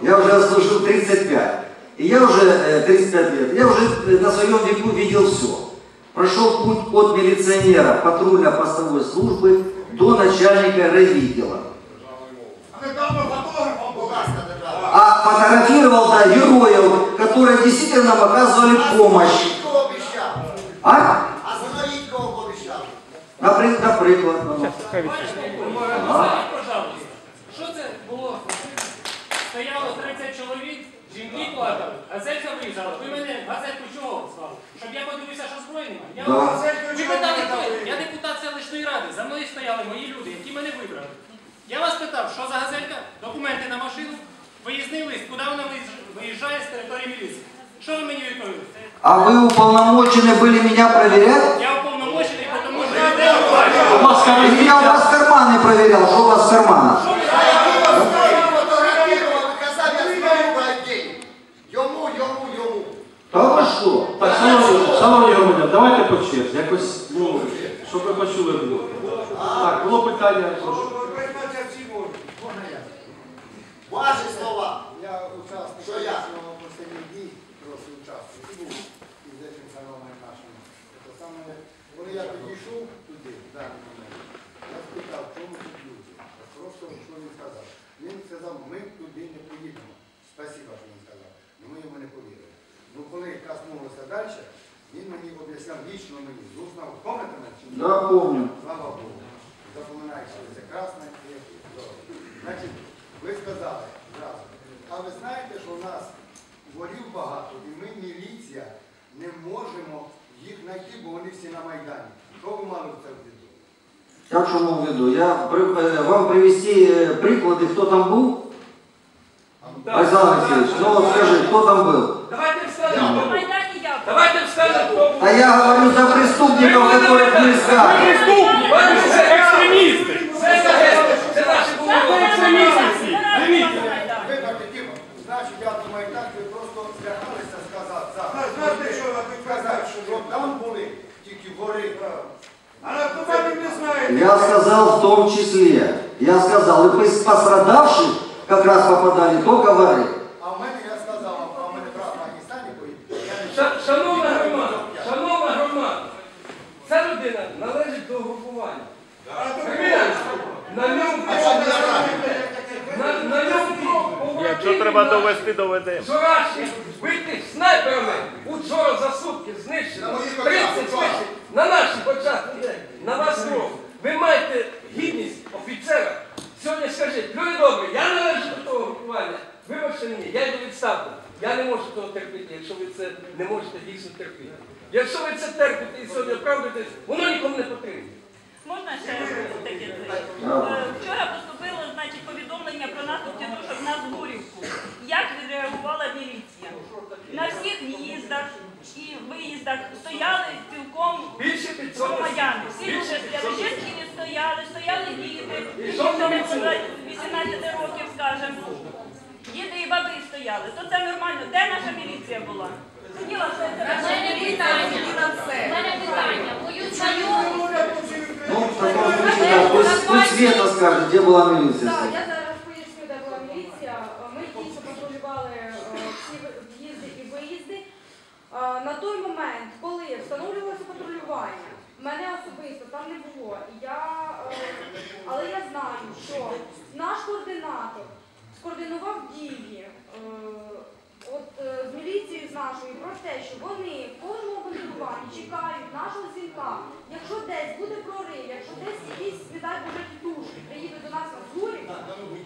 Я уже служил 35. И я уже э, 35 лет. Я уже э, на своем веку видел все. Прошел путь от милиционера патрульно-постовой службы до начальника райвидела. А фотографировал да, героев, которые действительно нам оказывали помощь. Кого обіщав? А? А Заноріть кого обіщав? Наприклад, наприклад. ну. Стояло 30 чоловік, жінки плакали, газелька виїжджала. Ви мене газельку чого звали? Щоб я подивився, що зброї немає? Я Да. вам- Ви питали, хто я? Я депутат селищної ради, за мною стояли мої люди, які мене вибрали. Я вас питав, що за газелька? Документи на машину, виїзний лист, куди вона виїж- виїжджає з території міліції. Що ви мені відповіли? А вы уполномочены были меня проверять? Я уповномочений, тому що людей бачу. Или я у вас карманы проверял, что у вас в карманах? Якось, ну, щоб ви почули друга. Так, було питання, прошу. Ваші слова. Я учасник Що я? цього останніх дій, просто учасник. І був із цим феноменом нашим. Це саме, коли я підійшов туди, в даний момент, я спитав, чому тут люди? Просто що він сказав. Він сказав, ми туди не поїдемо. Спасибо, що він сказав. Ми йому не повірили. Ну коли коснулося далі, мені об'ясняв лічно мені, з уст на уст. Пам'ятаєте мене? чи ні? Да, помню. Слава Богу. Запоминайте, що це красне і добре. Значить, ви сказали зразу. А ви знаєте, що у нас ворів багато, і ми, міліція, не можемо їх знайти, бо вони всі на Майдані. Що ви мали в це в виду? Как что имел в виду? Я при- э, вам привести э, приклады, кто там был? Александр Алексеевич, ну вот скажи, кто там был? Давайте встанемо. На Майдані я. Давайте встанемо. хто був. А я говорю за преступников, которых мы искали. Вони це екстремісти. Це, це наші були екстремісти всі. Дивіться. Вибачте, Тімо, значить, я думаю, так ви просто злягалися сказати зараз. Знаєте, що ви казати, що там були тільки вори. Я сказал в том числе, я сказал, и пос- пострадавших как раз попадали только воры. А в мене Треба довести, доведемо. Вчорашніх збитих снайперами учора за сутки знищено 30 знищень на очах людей, на вас кров. Ви маєте гідність офіцера. Сьогодні скажіть, люди добрі, я належу до того групування. Вибачте мені, я йду відставку. Я не можу того терпіти, якщо ви це не можете дійсно терпіти. Якщо ви це терпите і сьогодні оправдуєтесь, воно нікому не потрібно. Можна ще таке? Е, Вчора поступило значить, повідомлення про наступ тітушок на Згурівку. Як відреагувала міліція? На всіх в'їздах і виїздах стояли цілком Більше 500 громадяни. Всі Більше люди стояли, 500 жінки не стояли, стояли діти, Що 18 років, скажемо. Діти і баби стояли. То це нормально. Де наша міліція була? Хотіла все це У мене питання. Мою знайому Ну, в таком случае, пусть, пусть Света скажет, где была милиция. Так, я зараз поясню, де була міліція. Ми дійсно патрулювали е, всі в'їзди і виїзди. Е, На той момент, коли встановлювалося патрулювання, мене особисто там не було. Я, е, але я знаю, що наш координатор скоординував дії е, от, е, з міліцією з нашою про те, що вони в кожному бандируванні чекають нашого дзвінка. Якщо десь буде прорив, якщо десь якісь не дай Боже тітушки приїдуть до нас на згурі,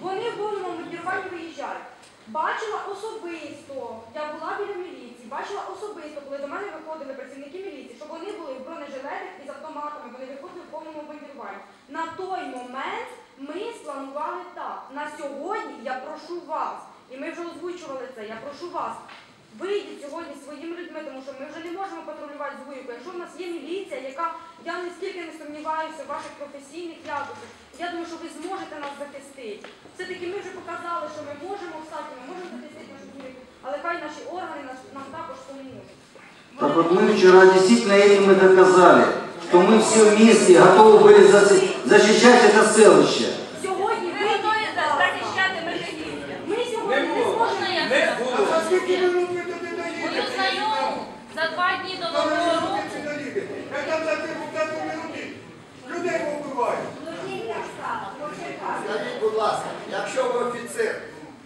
вони в повному бандируванні виїжджають. Бачила особисто, я була біля міліції, бачила особисто, коли до мене виходили працівники міліції, що вони були в бронежилетах і з автоматами, вони виходили в повному бандюванні. На той момент ми спланували так. На сьогодні я прошу вас, і ми вже озвучували це, я прошу вас, вийдіть сьогодні своїми людьми, тому що ми вже не можемо патрулювати з вуйку. Якщо в нас є міліція, яка, я нискільки не сумніваюся в ваших професійних якостях, я думаю, що ви зможете нас захистити. Все-таки ми вже показали, що ми можемо встати, ми можемо захистити нашу вуйку, але хай наші органи нас, нам також поможуть. Так вот мы вчера действительно этим и доказали, что мы все вместе готовы были за- защищать это селище. ласка, якщо ви офіцер,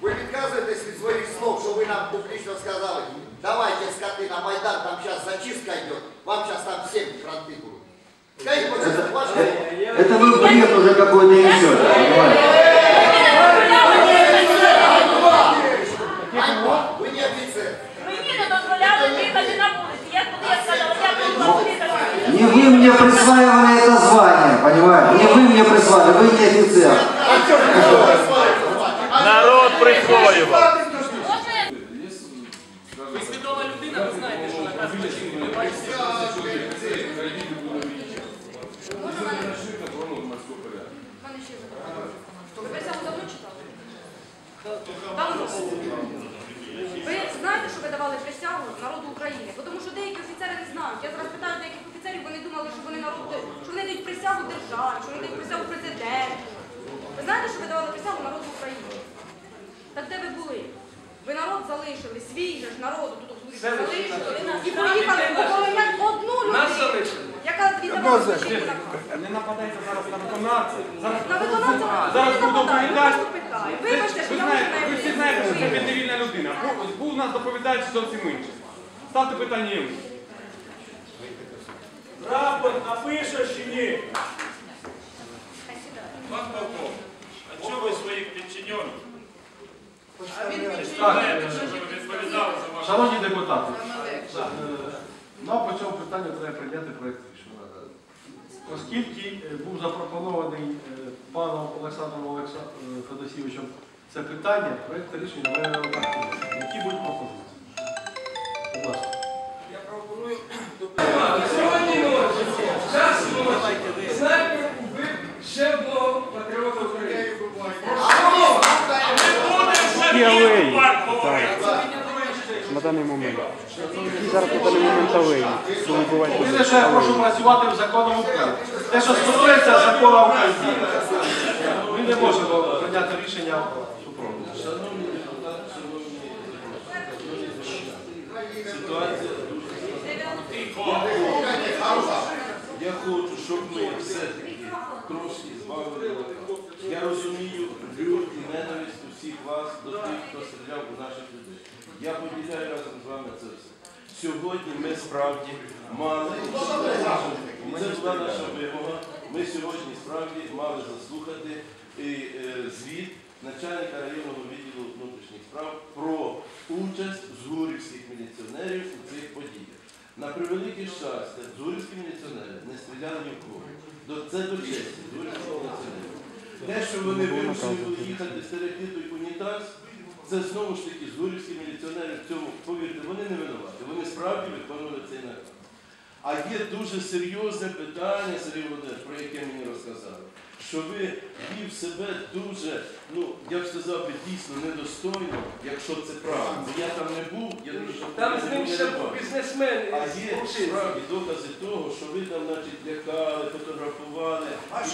ви відказуєтесь від своїх слов, що ви нам публічно сказали, давайте скоты на Майдан, там сейчас зачистка идет, вам сейчас там всем кранты будут. Скажите, вот это ваш Это вы бред уже какой-то несете, понимаете? вы мне присваивали это звание, понимаете? Не вы мне присваивали, вы не офицер. Народ присвоював. Можна я Ви свідома людина, ви знаєте, що наказ злочинний. Ви бачите, Мене ще запитання. Ви присягу давно читали? Давно. Ви знаєте, що ви давали присягу народу України? Бо Тому що деякі офіцери не знають. Я зараз питаю деяких офіцерів, вони думали, що вони народ, що вони дають присягу державі, що вони дають присягу президенту. Ви знаєте, що ви давали присягу народу України? Так де ви були? Ви народ залишили, свій же ж народу тут залишили і поїхали пополонять одну людину, яка віддавала наказ. Не нападайте зараз на виконавця. Зараз, На виконавця зараз буду доповідати. Вибачте, що Ви я знаєте, можу ви всі знаєте, що це підневільна людина. Був, був у нас доповідач зовсім інший. Ставте питання йому. Рапорт напишеш чи ні? Пан Павлов, а чого ви своїх підчинених знаєте, що ви відповідали за вашу Шановні депутати, е, нам по цьому питанню треба прийняти проєкт рішення. Оскільки е, був запропонований е, паном Олександром Олекса- Федосійовичем це питання, проєкт рішення має. Які будуть пропозиції? Говорить. На даний момент. І зараз на даний момент алеї. Єдине, що я прошу працювати в законному полі. Те, що стосується закону України, ми не можемо прийняти рішення супроводу. Шановні депутати, шановні ситуація Я хочу, щоб ми все-таки трошки збавили. Я розумію лють і ненависть усіх вас до тих, хто стріляв у наших людей. Я поділяю разом з вами це все. Сьогодні ми справді мали, і це була наша вимога, ми сьогодні справді мали заслухати і, е, звіт начальника районного відділу внутрішніх справ про участь згурівських міліціонерів у цих подіях. На превелике щастя, згурівські міліціонери не стріляли ні в кого. Це до честі. Те, що вони вирішили були їхати стерегти той унітаз, це знову ж таки згурівські міліціонери в цьому, повірте, вони не винуваті. Вони справді виконували цей наказ. А є дуже серйозне питання, Сергій Володимирович, про яке мені розказали, що ви вів себе дуже, ну я б сказав би дійсно недостойно, якщо це правда. Бо Я там не був, я не що Там з ним ще був бізнесмен. А є справді докази того, що ви там, значить, лякали, фотографували.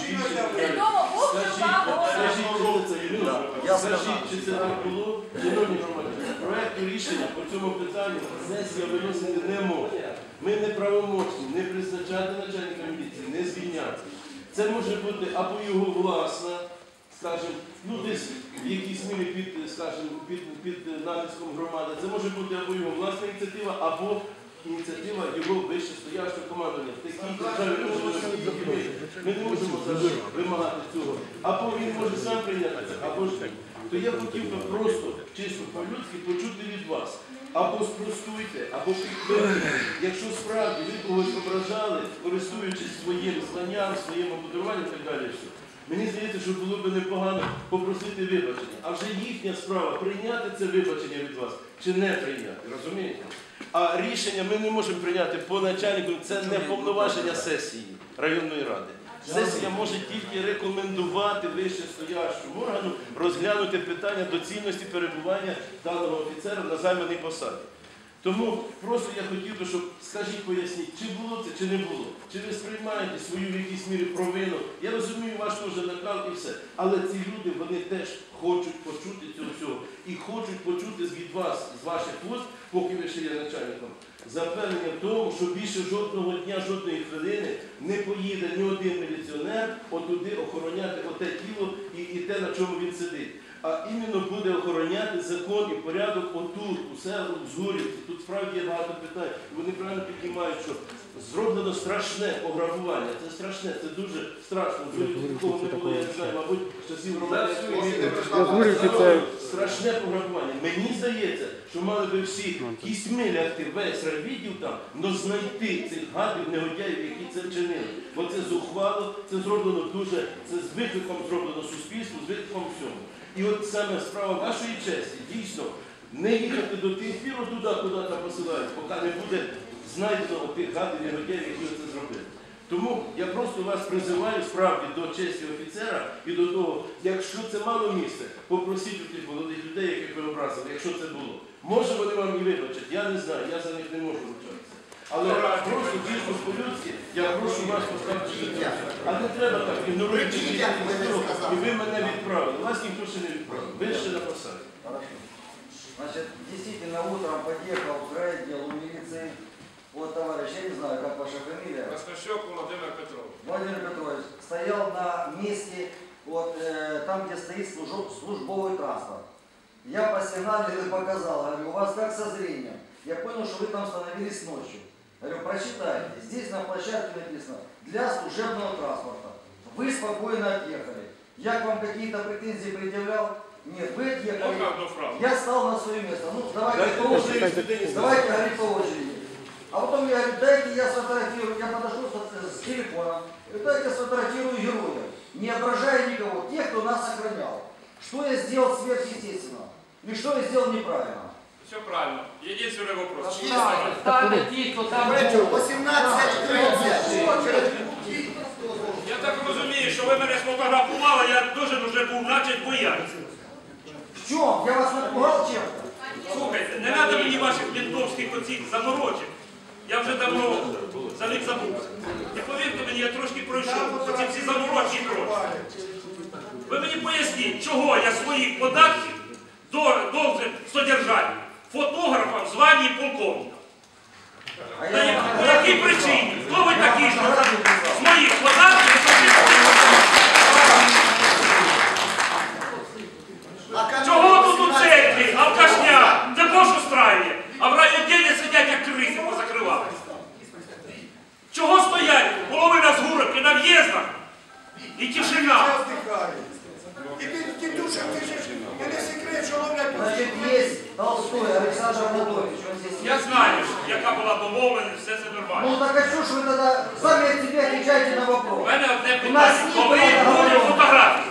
і більше не далі. Відомо, був Скажіть, жива скажіть, коли це було? Я Скажіть, чи це так було? Шановні громадяни, проекту рішення по цьому питанню сесія виносити не може. Ми не правомочні не призначати начальника міліції, не звільняти. Це може бути або його власна, скажімо, ну десь в якійсь мірі під, скажімо, під, під натиском громади. Це може бути або його власна ініціатива, або ініціатива його вище стоячого командування. В такій ми. Не можемо вимагати цього. Або він може сам прийняти це, або ж. То я хотів би просто чисто по-людськи почути від вас. Або спростуйте, або підтвердите, якщо справді ви когось ображали, користуючись своїм знанням, своїм обдаруванням і так далі. Мені здається, що було б непогано попросити вибачення. А вже їхня справа прийняти це вибачення від вас чи не прийняти, розумієте? А рішення ми не можемо прийняти по начальнику, це не повноваження сесії районної ради. Сесія може тільки рекомендувати вище стоящому органу розглянути питання доцільності перебування даного офіцера на займаній посаді. Тому просто я хотів би, щоб скажіть, поясніть, чи було це, чи не було, чи ви сприймаєте свою в якійсь мірі провину. Я розумію, ваш теж накал і все. Але ці люди вони теж хочуть почути цього всього і хочуть почути від вас, з ваших вуст, поки ви ще є начальником, запевнення в тому, що більше жодного дня, жодної хвилини не поїде ні один міліціонер отуди охороняти оте тіло і, і те, на чому він сидить. А іменно буде охороняти закон і порядок отут, у селу, в Згурівці. Тут справді є багато питань. Вони правильно піднімають, що зроблено страшне пограбування. Це страшне, це дуже страшно. Такого не було, я не знаю, мабуть, часів робити. війни. Страшне пограбування. Мені здається, що мали би всі кістьми лягти весь райвідділ там, но знайти цих гадів, негодяїв, які це вчинили. Бо це зухвало, це зроблено дуже, це з викликом зроблено суспільству, з викликом всьому. І от саме справа вашої честі, дійсно, не їхати до тих пір туди, куди там посилають, поки не буде знайдено тих гадів, негодяїв, які це зробили. Тому я просто вас призиваю справді до честі офіцера і до того, якщо це мало місце, попросіть у тих молодих людей, яких ви образили, якщо це було. Може вони вам і вибачать, я не знаю, я за них не можу ручатися. Але просто дійсно по-людськи, я прошу вас поставити життя. А не треба так ігнорувати і ви мене відправили. Вас ніхто ще не відправив. Ви ще на посаді. Хорошо. Значит, действительно, утром подъехал в райотдел у милиции. Вот товарищ, я не знаю, как ваша фамилия. Краснощок Владимир Петрович. Владимир Петрович стоял на месте, вот э, там, где стоит служо- службовый транспорт. Я посигналил и показал, говорю, у вас как со зрением? Я понял, что вы там становились ночью. Говорю, прочитайте, здесь на площадке написано, для служебного транспорта. Вы спокойно отъехали. Я к вам какие-то претензии предъявлял? Нет, вы отъехали. Я стал на свое место. Ну, давайте Дайте по очереди. Давайте говорить по очереди. А потом я говорю, дайте я сфотографирую. Я подошел с, с телефоном. Говорю, дайте я сфотографирую героев, не ображая никого, тех, кто нас охранял. Что я сделал сверхъестественно? И что я сделал неправильно? Все правильно. Единственный вопрос. Чьи Ставте, ставте ті, хто там Вечір, був. 18.30. Я так розумію, що ви мене сфотографували, я дуже дуже був наче боявся. В чем? Я вас напугал чем-то? Слухайте, не треба мені ваших ментовських оцих заморочень. Я вже давно за них забувся. І повірте мені, я трошки пройшов оці всі заморочі кроки. Ви мені поясніть, чого я своїх податків довжен содержання содержати фотографам звані полковника. По якій причині? Хто ви такі, що з моїх податків Половина з гурок і на в'їздах. І тишина. І ти, ти душа, ти ж не секрет, що ловлять Значит, есть Толстой Александр Анатольевич. Он здесь Я есть. знаю, яка була домовленість, все це нормально. Ну так а что ж вы тогда сами от себя отвечаете на У вопрос? мене одне У нас питання. ні Коли буде договоренності. фотографія?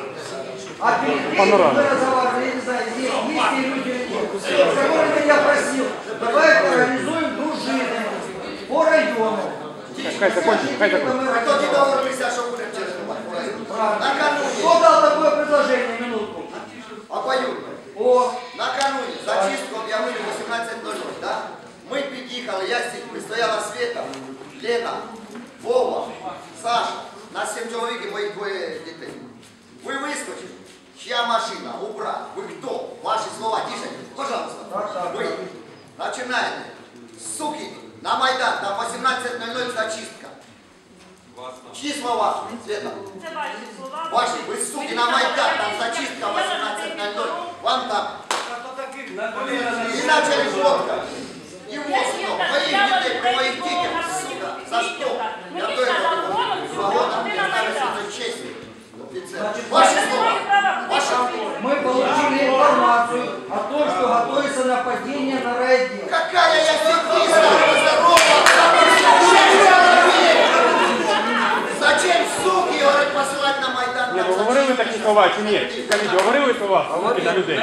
А перед этим мы разговаривали, я не знаю, здесь есть ли люди или нет, с которыми я просил, давайте организуем дружины по району. Хай закончит, хай закончит. А то не чергувати. Правильно. Накануне. Кто дал такое предложение, Чьи слова, Света? Це ваші слова. Ваши, вы суки на Майдан, там зачистка 18.00. Вам там. И начали водка. И воздух. Моих детей, при моих детях, сука. За что? Я то это Свобода, мне нравится за честь. Ваши слова. Ваши мы получили информацию о том, что готовится нападение на райотдел. Какая я фетиста, Зачем слова чи ні? Скажіть, говорили слова на людей?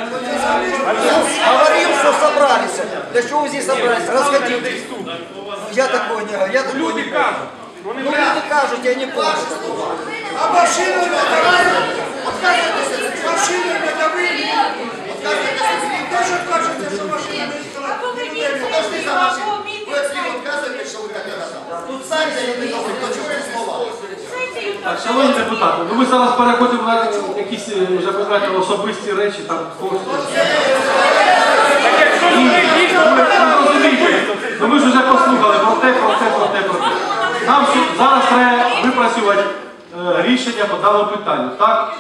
Говорил, что собрались. Да что вы здесь собрались? Расходитесь. Я такого не говорю. Люди говорю. кажуть. Вони Ну, люди кажуть, я не плачу. А машину давай. Отказывайтесь. Машину давай. Отказывайтесь. Тоже откажете, что машина А поверніться, Подожди за машину. Вы от него отказываетесь, что вы как-то. Тут сами за не говорите. Шановні депутати, ну ми зараз переходимо на якісь е, вже знаєте, особисті речі, там когось. Так Ну, ми ж вже послухали про те, про те, про те, про те. Нам зараз треба випрацювати е, рішення по даному питанню, так?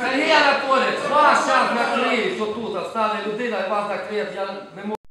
Сергій Анатолійович, вас зараз накриють отут, стане людина, і вас накриють, я не можу.